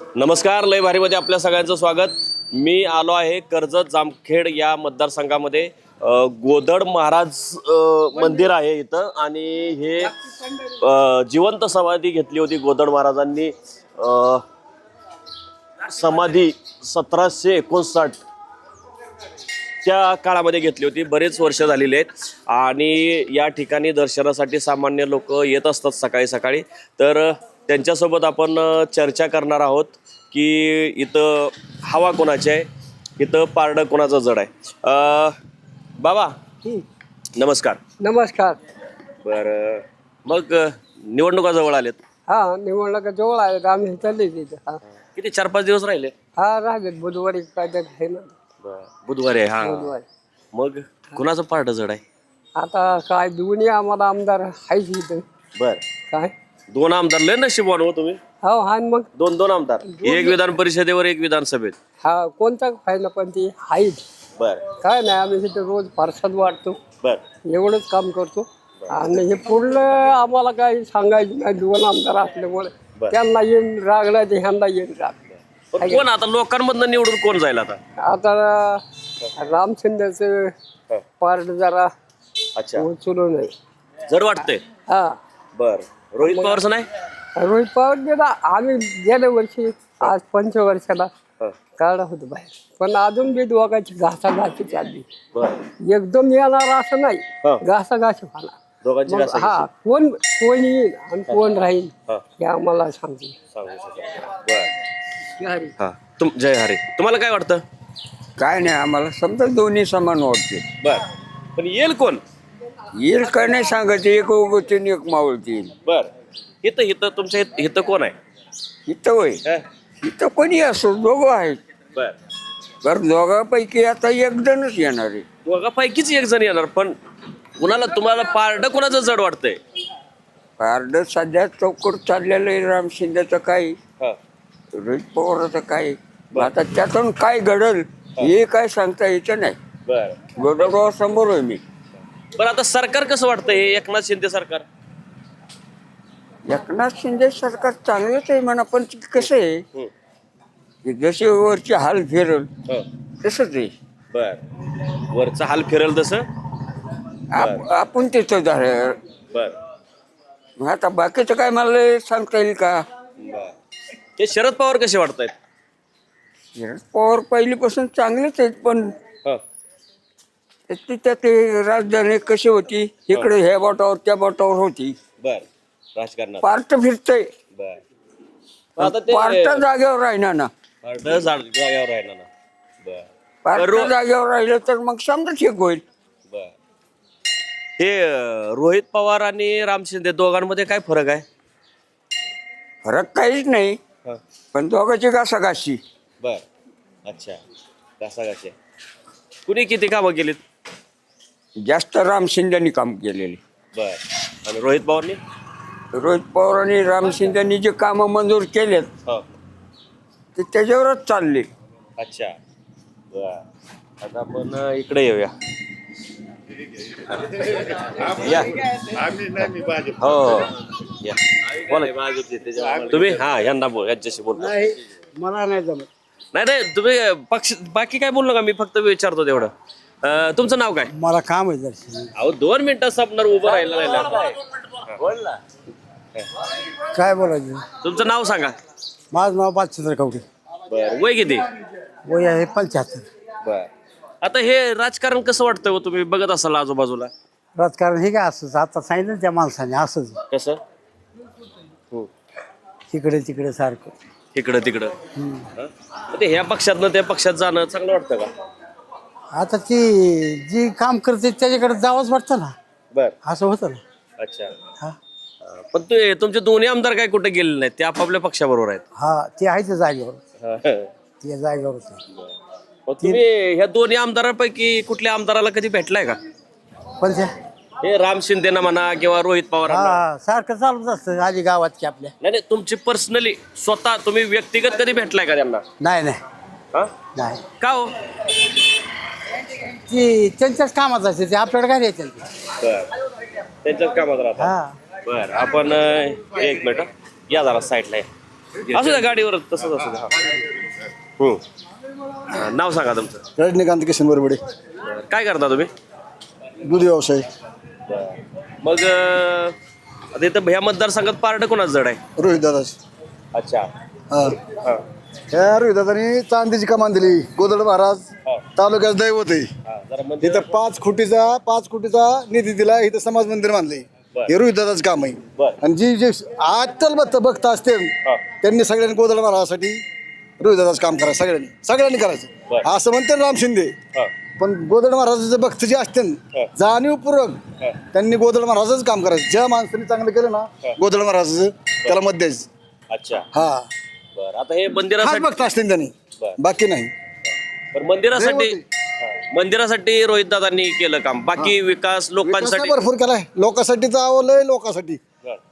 नमस्कार लय भारीमध्ये आपल्या सगळ्यांचं स्वागत. मी आलो आहे कर्जत जामखेड या मतदारसंघामध्ये. गोदड महाराज मंदिर आहे इथं आणि हे जिवंत समाधी घेतली होती गोदड महाराजांनी. समाधी सतराशे एकोणसाठ त्या काळामध्ये घेतली होती. बरेच वर्ष झालेली आहेत आणि या ठिकाणी दर्शनासाठी सामान्य लोक येत असतात सकाळी सकाळी. तर त्यांच्यासोबत आपण चर्चा करणार आहोत की इथं हवा कोणाची आहे इथं पारडं कोणाचं जड आहे. बाबा नमस्कार. नमस्कार. बरं मग निवडणुका जवळ आलेत. हा निवडणुका जवळ आहेत. आम्ही चालले तिथे. हा. किती चार पाच दिवस राहिले? हा राहिलेत बुधवारी काय तर आहे ना. बुधवारी आहे हा. बुधवारी. मग कुणाचं पारडं जड आहे? आता काय दोन्ही आम्हाला आमदार आहेच इथं. बर. काय? दोन आमदार लय नशीबवान हो तुम्ही. हो हा मग. दोन दोन आमदार. एक विधान परिषदेवर एक विधानसभेत. हा कोणता फायदा पण ती आहेच बर. काय नाही आम्ही इथे रोज फारसाद वाटतो बर. एवढंच काम करतो. आणि हे पूर्ण आम्हाला काही सांगायचं नाही दोन आमदार असल्यामुळे. त्यांना येईन रागला ते ह्यांना येईन राग पण कोण आता? लोकांमधनं निवडून कोण जाईल आता? आता राम शिंदेचं पार्ट जरा अच्छा. उचलू नाही जर वाटतंय. हा. बर. रोहित पवारचं नाही? रोहित पवार गेला. आम्ही गेल्या वर्षी आज पंचवर्षाला हं, काढा होतो बाहेर. पण अजून बी दोघांची घासाघासी चालली. एकदम येणार असं नाही. हं. दोघांची मग घासाघासी. हा कोण कोण येईल आणि कोण राहील हं, आम्हाला सांगते सांगू शकत बर. हा. तुम जय हरे. तुम्हाला काय वाटतं? काय नाही आम्हाला समजा दोन्ही समान वाटते बर. पण येईल कोण? येईल काय नाही सांगत एक उगवतीन एक मावळतीन. बर. इथं इथं तुमच्या इथं इथं कोण आहे? इथं होय. हं? इथं कोणी असो दोघं आहेत. बर. बरं दोघांपैकी आता एक जणच येणार आहे. दोघांपैकीच एक जण येणार पण कुणाला तुम्हाला पारडं कोणाचं जड वाटतंय? पारड सध्या चौकट चाललेलं आहे राम शिंदेचं काय हं, रोहित पवाराचं काय आता त्यातून काय घडल हे. काय सांगता यायचं नाही. बर. गोदगाव समोर आहे मी. बरं आता सरकार कसं वाटतंय? हे एकनाथ शिंदे सरकार. एकनाथ शिंदे सरकार चांगलंच आहे म्हणा पण ते कसं आहे? हं, की जसे वरचे हाल फिरल हं. तसंच आहे. बर. वरचा हाल फिरल तसं? आप- आपण तिथं झालं बर. मग आता बाकीचं काय मला सांगता येईल का? बर. ते शरद पवार कसे वाटतायत? शरद पवार पहिलीपासून चांगलेच आहेत पण हं, तिथं ते राजधानी कशी होती? इकडे ह्या बोटावर त्या बोटावर होती. बर. राजकारणात. पार्ट फिरतय. बर. आता ते पार्ट जागेवर राहिना ना. पार्ट झाड जाग्यावर राहिला ना. बर. पार्ट जागेवर राहिलं तर मग समजा ठीक होईल. बर. हे अं, रोहित पवार आणि राम शिंदे दोघांमध्ये काय फरक आहे? फरक काहीच नाही. हं, पण दोघांची घासाघाशी. बर. अच्छा. कसे कुणी किती कामं केलीत? जास्त राम शिंदेनी काम केलेले. बर. आणि रोहित पवारनी? रोहित पवार आणि राम शिंदेनी जे कामं मंजूर केलेत हो. ते त्याच्यावरच चालले. अच्छा. बर. आता आपण अं, इकडे येऊया. या. हो हो. या. बोला. तुम्ही? हा यांना बोल यांच्याशी बोलतो नाही मला नाही जमत. नाही नाही तुम्ही पक्ष बाकी काय बोलू नका मी फक्त विचारतो तेवढं. अं, तुमचं नाव काय? मला काम आहे दर्शन अहो दोन मिनिटं सपणार उभं राहिलं राहिलं काय बोलायचं? तुमचं नाव सांगा. माझं नाव बादचंद्र कवडे. बर वय किती? वय आहे पंच्याहत्तर. बर. आता हे राजकारण कसं वाटतं हो तुम्ही? बघत असाल आजूबाजूला. राजकारण हे काय असंच? आता सांगितलं ना त्या माणसाने असंच. कसं? हो. तिकडे तिकडे सारखं. इकडं तिकडं. हं? ते ह्या पक्षातनं त्या पक्षात जाणं चांगलं वाटतं का? आता ती जी काम करते त्याच्याकडे जावंच वाटतं ना. बर. असं होतं ना. अच्छा. हा. अं, पण ते तुमचे दोन्ही आमदार काय कुठे गेले नाहीत? ते आपापल्या पक्षाबरोबर आहेत. हा ते आहे त्या जागेवर. ते जागेवर होते. मग तुम्ही ह्या दोन्ही आमदारांपैकी कुठल्या आमदाराला कधी भेटलाय का? पण त्या हे राम शिंदेना म्हणा किंवा रोहित पवार हा सारखं चालूच असतं आधी गावात की आपल्या. नाही नाही तुमची पर्सनली स्वतः तुम्ही व्यक्तिगत कधी भेटलाय का त्यांना? नाही नाही. हा? नाही. का हो? ती त्यांच्याच कामात असते ते आपल्याकडे काय द्यायचं बर. त्यांच्याच कामात राहता हा. बर आपण अं, एक मिनिट या जरा साईडला या. असू द्या गाडीवर तसंच असू द्या हा. हम्म. हा, नाव सांगा तुमचं. रजनीकांत किशन बरोबडे काय करता तुम्ही? दूध व्यवसाय. मग अं, आता इथं ह्या मतदारसंघात पार्ट कोणाच जड आहे? रोहित दादाच अच्छा. हा. ह्या रोहित दादानी चांदीची कमान दिली. गोदड महाराज. तालुक्यात दैवत आहे. जरा इथं पाच कोटीचा पाच कोटीचा निधी दिला इथं समाज मंदिर बांधले हे रोहित दादाच काम आहे. बरं. आणि जी जे बघता बघता असते त्यांनी सगळ्यांनी गोदड महाराजासाठी रोहित दादाच काम करायचं सगळ्यांनी. सगळ्यांनी करायचं. बरं. असं म्हणते राम शिंदे. हा. पण गोदड महाराजाचे भक्त जे असते ना, जाणीवपूर्वक त्यांनी गोदड महाराजच काम करायचं. ज्या माणसाने चांगलं केलं ना गोदड महाराजाचं त्याला मत द्यायचं. अच्छा. हा. बरं आता हे हाच मंदिरासाठी भक्त असते त्यांनी. बरं. बाकी नाही. बरं, मंदिरासाठी मंदिरासाठी रोहित दादांनी केलं काम. बाकी विकास लोकांसाठी भरपूर केलाय. लोकांसाठी तर आवडलंय लोकांसाठी.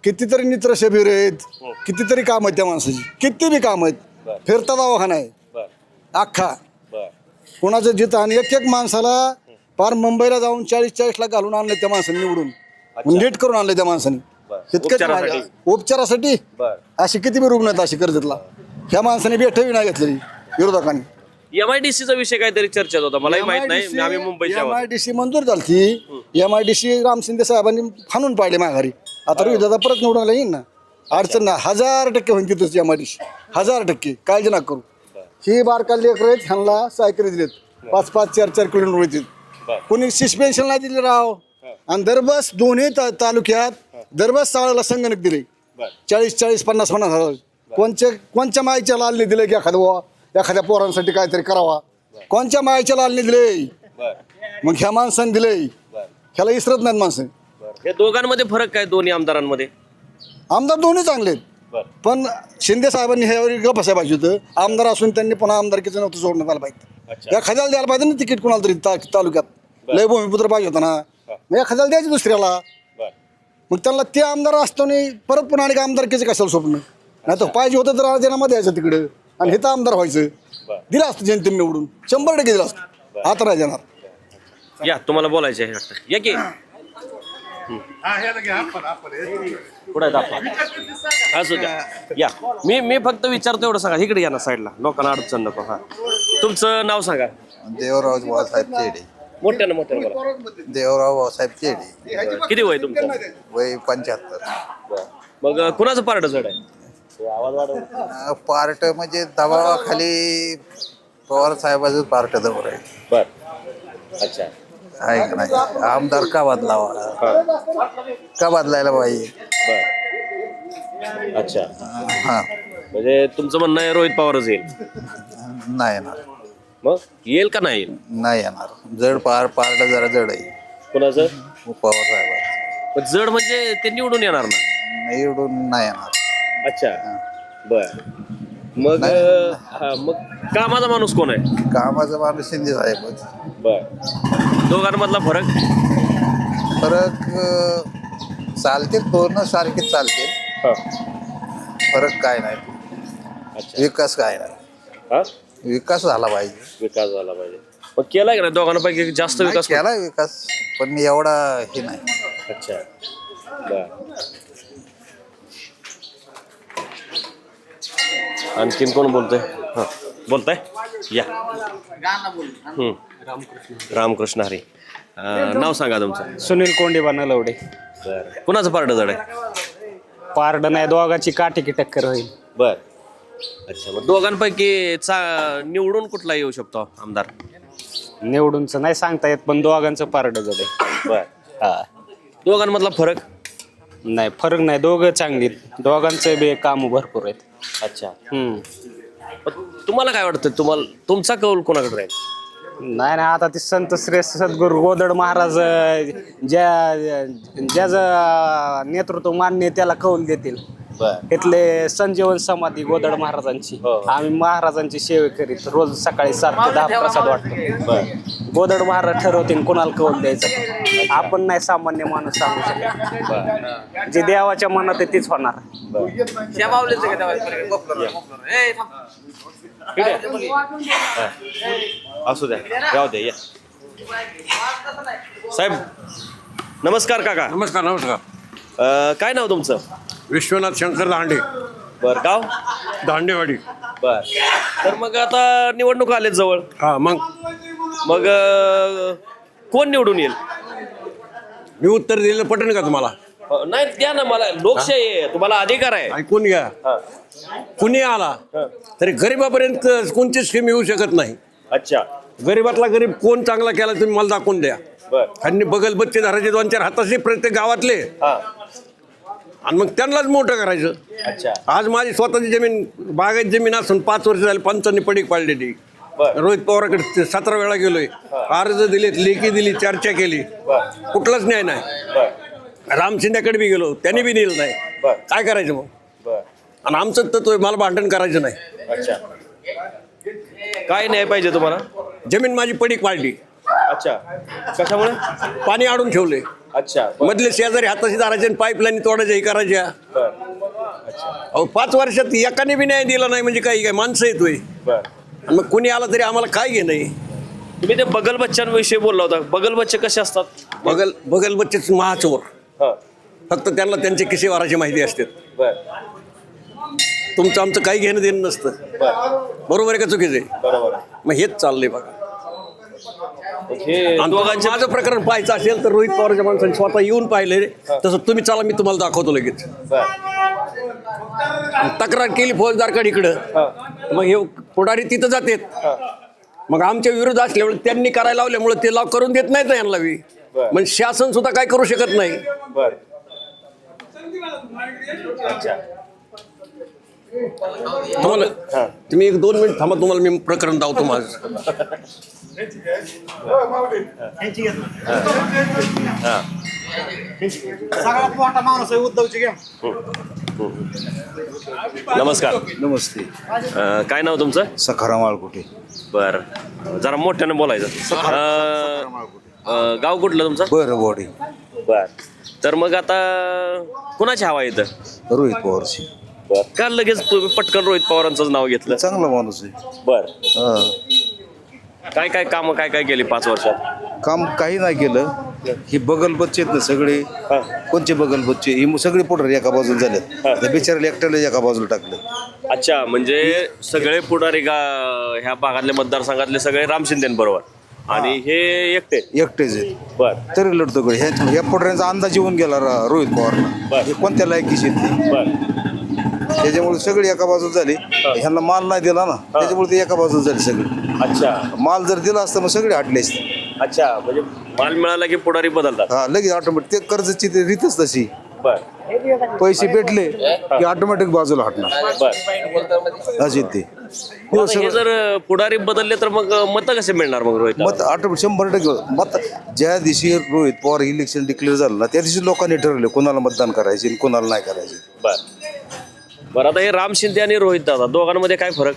कितीतरी नित्र शिबिर आहेत. कितीतरी काम आहेत त्या माणसाची. किती बी काम आहेत. फिरता दवाखाना आहे. अख्खा. कोणाचं जिथं आणि एक एक माणसाला पार मुंबईला जाऊन चाळीस चाळीस लाख घालून आणले त्या माणसाने निवडून. नीट करून आणले त्या माणसाने. बरं. इतकंच उपचारासाठी? अशी किती बी रुग्ण आहेत अशी कर्जतला. ह्या माणसाने भेटवी नाही घेतलेली विरोधकांनी. एम आय डी सीचा विषय काहीतरी चर्चेत होता मलाही माहीत नाही. आम्ही मुंबईच्या एम आहोत. आय डी सी मंजूर झाली M I D C Ram Shinde साहेबांनी फाणून पाडले माघारी. आता रोहित दादा परत निवडून आला येईन ना? अडचण ना हजार टक्के होईल तिथंच एम आय डी सी हजार टक्के. काळजी नका करू. ही बारका लेकर आहेत ह्यांना सायकल दिलेत. पाच पाच चार चार किलो उडतील कोणी सस्पेन्शन नाही दिले राव. आणि दरबस दोन्ही ता- तालुक्यात दरबस चाळाला संगणक दिले. चाळीस चाळीस पन्नास पन्नास हजार. कोणच्या कोणच्या माईच्या लालने दिले की एखादं बुवा? एखाद्या पोरांसाठी काहीतरी करावा. कोणच्या माईच्या लालने दिले? मग ह्या माणसाने दिले. ह्याला इसरत नाहीत माणसं. हे दोघांमध्ये फरक काय दोन्ही आमदारांमध्ये? आमदार दोन्ही चांगले आहेत. पण शिंदे साहेबांनी ह्यावर गप पाहिजे होतं. आमदार असून त्यांनी पुन्हा आमदारकीचं नव्हतं सोडण्यात आलं पाहिजे. एखाद्याला द्यायला पाहिजे ना तिकीट कोणाला तरी ता- तालुक्यात. लय भूमिपुत्र पाहिजे होता ना. मग एखाद्याला द्यायचं दुसऱ्याला. मग त्यांना ते आमदार असताना परत पुन्हा आणि आमदारकीचं कशाला स्वप्न? नाही तर पाहिजे होतं तर राजीनामा द्यायचं तिकडं. आणि हे तर आमदार व्हायचं. दिलं असतं जनतेने निवडून. शंभर टक्के दिलं असतं. आता नाही देणार. या तुम्हाला बोलायचं आहे. वाटतं या की. पुढे असू द्या. या. मी मी फक्त विचारतो एवढं सांगा. इकडे या ना साईडला लोकांना अडचण नको हा. तुमचं नाव सांगा. देवराव भाऊसाहेब चेडे. मोठ्यानं मोठ्यानं बोला. देवराव भाऊसाहेब चेडे. किती वय तुमचं? वय पंच्याहत्तर. मग कुणाचं पारड जड आहे? पार्ट म्हणजे दबावाखाली पवार साहेबाचं पार्ट जवळ आहे. बर. अच्छा. आहे का नाही? आमदार का बदलावा? का बदलायला पाहिजे बर. अच्छा. हा. म्हणजे तुमचं म्हणणं आहे रोहित पवारच येईल. नाही येणार. मग? येईल का नाही येईल? नाही येणार. जड पार पार्ट जरा जड आहे. कुणाचं? पवार साहेबाचं. पण जड म्हणजे ते निवडून येणार ना. निवडून नाही येणार. अच्छा. बर. मग अं, हा, मग कामाचा माणूस कोण आहे? कामाचं माणूस शिंदे साहेबच बर. दोघांमधला फरक? फरक अं, चालतील दोन सारखे चालतील. हा. फरक काय नाही. अच्छा. विकास काय नाही. हा? विकास झाला पाहिजे. विकास झाला पाहिजे. मग केलाय का नाही दोघांपैकी जास्त नाही विकास? केला विकास पण एवढा हे नाही. अच्छा. बर. आणखीन कोण बोलतोय? हा. बोलताय? या. रामकृष्ण हरी. अं, नाव सांगा तुमचं. सुनील कोंडीबा नलवडे बर. कुणाचं पारड जड आहे? पारड नाही दोघाची काटेकी टक्कर होईल. बर. अच्छा मग दोघांपैकी चा निवडून कुठला येऊ शकतो आमदार? निवडूनच नाही सांगता येत पण दोघांचं पारड जड आहे. बर. हा. दोघांमधला फरक? नाही फरक नाही दोघं चांगली दोघांचे बी काम भरपूर आहेत. अच्छा. हम्म. तुम्हाला काय वाटतं तुम्हाला तुमचा कौल कोणाकडे राहील? नाही नाही आता ते संत श्रेष्ठ सद्गुरू गोदड महाराज अं, ज्या ज्याचं नेतृत्व मान्य आहे त्याला कौल देतील. बर. इथले संजीवन समाधी गोदड महाराजांची. हो. आम्ही महाराजांची सेवे करीत रोज सकाळी सात ते दहा प्रसाद वाटतो. गोदड महाराज ठरवतील कोणाला कौल द्यायचं. आपण नाही सामान्य माणूस सांगू शकत. जे देवाच्या मनात आहे तेच होणार. असू द्या. राहू द्या या. साहेब नमस्कार काका. नमस्कार नमस्कार. अं, काय नाव तुमचं? विश्वनाथ शंकर दांडे. बर गाव? दांडेवाडी. बर. तर मग आता निवडणूक आले जवळ. हा मग? मग अं, कोण निवडून येईल? मी उत्तर दिलेलं पटेल का तुम्हाला? अं, नाही द्या ना मला. लोकशाही आहे. तुम्हाला अधिकार आहे. ऐकून घ्या. हा. कुणी आला तरी गरीबापर्यंत कोणची स्कीम येऊ शकत नाही. अच्छा. गरीबातला गरीब कोण चांगला केला तुम्ही मला दाखवून द्या. बर. आणि बगल बच्चे धरायचे दोन चार हाताशी प्रत्येक गावातले. हा. आणि मग त्यांनाच मोठं करायचं. अच्छा. आज माझी स्वतःची जमीन बागायत जमीन असून पाच वर्ष झाली पंचांनी पडीक पाडलेली. बर. रोहित पवाराकडे सतरा वेळा गेलोय. अर्ज दिलेत लेखी दिली चर्चा केली. कुठलाच न्याय नाही. बर. राम शिंदेकडे बी गेलो त्यांनी बी दिलं नाही. बर. काय करायचं मग? बर. आणि आमचं तत्व आहे, मला भांडण करायचं नाही. अच्छा. काय न्याय पाहिजे तुम्हाला? जमीन माझी पडीक पाडली. अच्छा. कशामुळे? पाणी आडून ठेवले अच्छा. मधले शेजारी हाताशी धरायचे आणि पाईपलाईन तोडायच्या हे करायच्या बर. अहो पाच वर्षात एकाने बी न्याय दिला नाही म्हणजे काही काय माणसं येतोय बर. आणि मग कुणी आला तरी आम्हाला काय घे नाही तुम्ही ते बगल बच्चांविषयी बोलला होता. बगल बच्चे कसे असतात? बगल बगल बच्चेच महाचोर. हा. फक्त त्यांना त्यांचे किसे वाराची माहिती असते बर. तुमचं आमचं काही घेणं देणं नसतं. बर. बरोबर आहे का चुकीचं आहे? बरोबर मग हेच चाललंय बघा. आणि दोघांचे माझं प्रकरण पाहायचं असेल तर रोहित पवारच्या माणसाने स्वतः येऊन पाहिले तसं तुम्ही चला मी तुम्हाला दाखवतो लगेच. तक्रार केली फौजदारकडे इकडं. मग हे पुढारी तिथं जातात. मग आमच्या विरोध असल्यामुळे त्यांनी करायला लावल्यामुळे ते लाव करून देत नाहीत ना यांना बी. म्हणजे शासन सुद्धा काय करू शकत नाही. तुम्हाला तुम्ही एक दोन मिनिट थांबा तुम्हाला मी प्रकरण दावतो माझं. नमस्कार. नमस्ते. अं, काय नाव तुमचं? सखाराम आळकुटे. बर. जरा मोठ्यानं बोलायचं. अं, अं, गाव कुठलं तुमचं? बरं बॉडी. बर. तर मग आता कुणाची हवा येतं रोहित पवारची. बर. का लगेच पटकन रोहित पवारांचंच नाव घेतलं? चांगला माणूस आहे. बर. हा. काय काय काम काय काय केली पाच वर्षात? काम काही नाही केलं. ही बगल बच्चे आहेत ना सगळे. कोणचे बगल बच्चे ही सगळे पोटर एका बाजूला झालेत. त्या बिचाराला एकट्याला एका बाजूला टाकलं. अच्छा म्हणजे सगळे पुढारी गा ह्या भागातले मतदारसंघातले सगळे राम शिंदेबरोबर आणि हे. एकटे? एकटेच आहेत. बर. तरी लढतो गड ह्या ह्या पोटऱ्यांचा अंदाज येऊन गेला रा- रोहित पवारला. बरं. हे कोणत्या लायकीचे आहेत ते? बर. त्याच्यामुळे सगळे एका बाजूला झाले. ह्यांना माल नाही दिला ना त्याच्यामुळे ते एका बाजूला झाले सगळे. अच्छा. माल जर दिला असता मग सगळे हटले असते अच्छा म्हणजे माल मिळाला की पुढारी बदलतात? हा लगेच ऑटोमॅटिक ते कर्जाची ते रीतच तशी. बर. पैसे भेटले की ऑटोमॅटिक बाजूला हटणार. बर. ते. हे जर पुढारी बदलले तर मग मत कसे मिळणार मग रोहित? मत ऑटोमॅटिक शंभर टक्के मत. ज्या दिवशी रोहित पवार इलेक्शन डिक्लेअर झालं ना त्या दिवशी लोकांनी ठरवलं कोणाला मतदान करायचे आणि कोणाला नाही करायचे. बर. बरं आता हे राम शिंदे आणि रोहित दादा दोघांमध्ये काय फरक?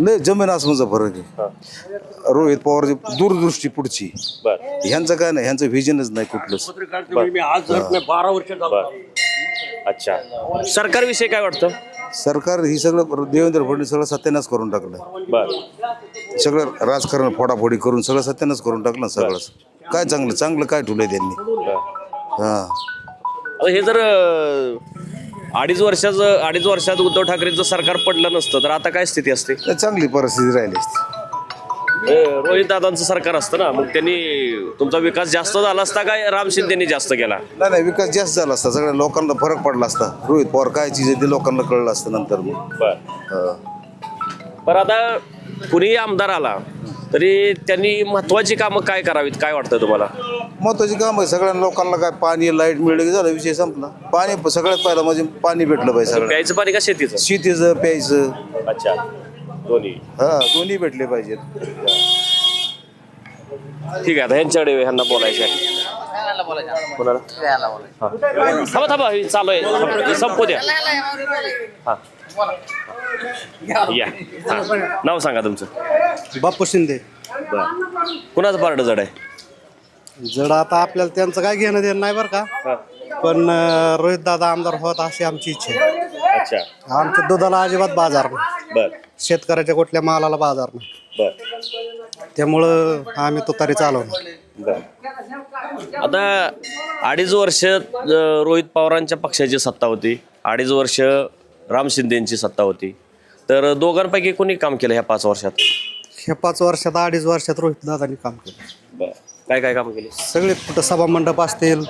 लय जमीन आसमानचा फरक आहे. रोहित पवारची दूरदृष्टी पुढची. बर. ह्यांचं काय नाही ह्यांचं व्हिजनच नाही कुठलंच. पत्रकार मी आज धरत नाही बारा वर्ष अच्छा. सरकारविषयी काय वाटतं? सरकार ही सगळं देवेंद्र फडणवीस सगळं सत्यानाश करून टाकलं बर. सगळं राजकारण फोडाफोडी करून सगळं सत्यानाश करून टाकलं ना सगळंच काय चांगलं चांगलं काय ठेवलंय त्यांनी? हा. आता हे जर अं, अडीच वर्षाचं अडीच वर्षात उद्धव ठाकरेंचं सरकार पडलं नसतं तर आता काय स्थिती असते? तर चांगली परिस्थिती राहिली असती. रोहित दादांचं सरकार असतं ना मग त्यांनी तुमचा विकास जास्त झाला असता काय राम शिंदेनी जास्त केला? नाही नाही विकास जास्त झाला असता सगळ्या लोकांना फरक पडला असता. रोहित पवार काय चीज आहे ते लोकांना कळलं असतं नंतर मग. बर. हा. पण आता कुणीही आमदार आला तरी त्यांनी महत्वाची कामं काय करावीत? काय वाटतं तुम्हाला? महत्वाची काम आहे सगळ्या लोकांना काय पाणी लाइट मिळलं की झालं विषय संपला. पाणी सगळ्यात पहिला म्हणजे पाणी भेटलं पाहिजे सगळं प्यायचं पाणी का शेतीचं? शेतीचं प्यायचं. अच्छा. दोन्ही. हा दोन्ही भेटले पाहिजेत ठीक आहे आता ह्यांच्याकडे ह्यांना बोलायचं आहे. कोणाला? हा. थांबा थांबा हे चालू आहे. थांबा, संपू द्या. हा या. हा. नाव सांगा तुमचं. बाप्पू शिंदे. बर. कुणाचं पारड जड आहे? जड आता आपल्याला त्यांचं काय घेणं देणं नाही बरं का. पण रोहित दादा आमदार होत अशी आमची इच्छा आहे. अच्छा. आमच्या दुधाला अजिबात बाजार नाही. बर. शेतकऱ्याच्या कुठल्या मालाला बाजार नाही. बर. त्यामुळं आम्ही तुतारी चालवणार. बर. आता अडीच वर्ष अं, रोहित पवारांच्या पक्षाची सत्ता होती. अडीच वर्ष राम शिंदेची सत्ता होती. तर दोघांपैकी कोणी काम केलं ह्या पाच वर्षात? ह्या पाच वर्षात अडीच वर्षात रोहित दादांनी काम केलं. काय काय काम केले? सगळे कुठं सभा मंडप असतील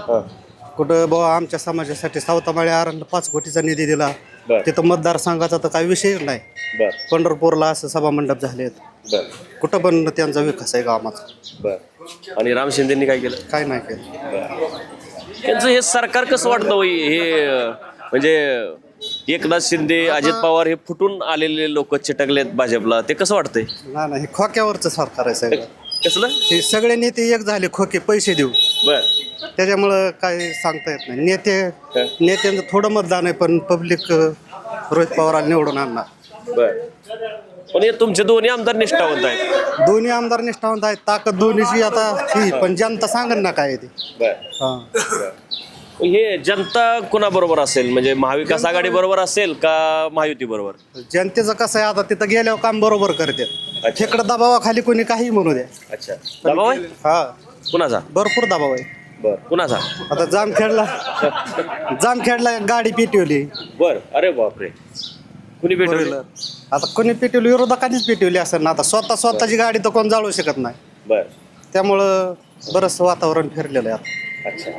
कुठं बाबा आमच्या समाजासाठी सावतामाळे आरणला पाच कोटीचा निधी दिला. बर. तिथं मतदारसंघाचा तर काही विषयच नाही. बर. पंढरपूरला असं सभा मंडप झालेत. बर. कुठं पण त्यांचा विकास आहे गावाचा बर. आणि राम शिंदेनी काय केलं? काय नाही केलं. त्यांचं हे सरकार कसं वाटतं हो? हे अं, म्हणजे एकनाथ शिंदे अजित पवार हे फुटून आलेले लोक चिटकलेत भाजपला. ते कसं वाटतंय? नाही नाही हे खोक्यावरचं सरकार आहे सगळं. कसलं? हे सगळे नेते एक झाले खोके पैसे देऊ. बर. त्याच्यामुळं काय सांगता येत नाही. नेते नेत्यांचं थोडं मतदान आहे पण पब्लिक रोहित पवाराला निवडून आणणार. बर. पण हे तुमचे दोन्ही आमदार निष्ठावंत आहेत. दोन्ही आमदार निष्ठावंत आहेत. ताकद दोन्हीची आता ही पण जनता सांगन ना काय आहे ते. बर. हा. हे जनता कुणाबरोबर असेल? म्हणजे महाविकास आघाडी बरोबर असेल का महायुती बरोबर जनतेचं कसं आहे आता तिथं गेल्यावर काम बरोबर करते. तिकडं दबावाखाली कोणी काही म्हणू द्या. अच्छा. दबाव आहे? हा. कुणाचा? भरपूर दबाव आहे. बर. कुणाचा? आता जामखेडला जामखेडला गाडी पेटवली. बर. अरे बापरे. कुणी भेटवलं आता कोणी पेटवली विरोधकांनीच पेटवली असेल ना. आता स्वतः स्वतःची गाडी तर कोण जाळू शकत नाही. बर. त्यामुळं बरंच वातावरण फिरलेलं आहे आता. अच्छा.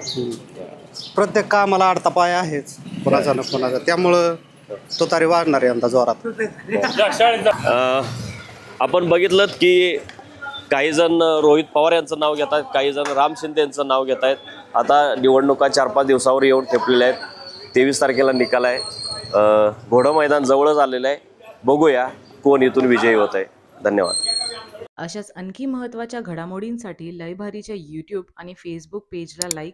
प्रत्येक कामाला आडता पाय आहेच. कोणाचा ना कोणाचा. त्यामुळं तो तारी वाढणार आहे यंदा जोरात. अं, आपण बघितलं की काही जण रोहित पवार यांचं नाव घेत आहेत काही जण राम शिंदे यांचं नाव घेत आहेत आता निवडणुका चार पाच दिवसावर येऊन ठेपलेल्या आहेत. तेवीस तारखेला निकाल आहे. अं, घोडं मैदान जवळच आलेलं आहे. बघूया कोण इथून विजयी होत आहे. धन्यवाद. अशाच आणखी महत्त्वाच्या घडामोडींसाठी लयभारीच्या यूट्यूब आणि फेसबुक पेजला लाईक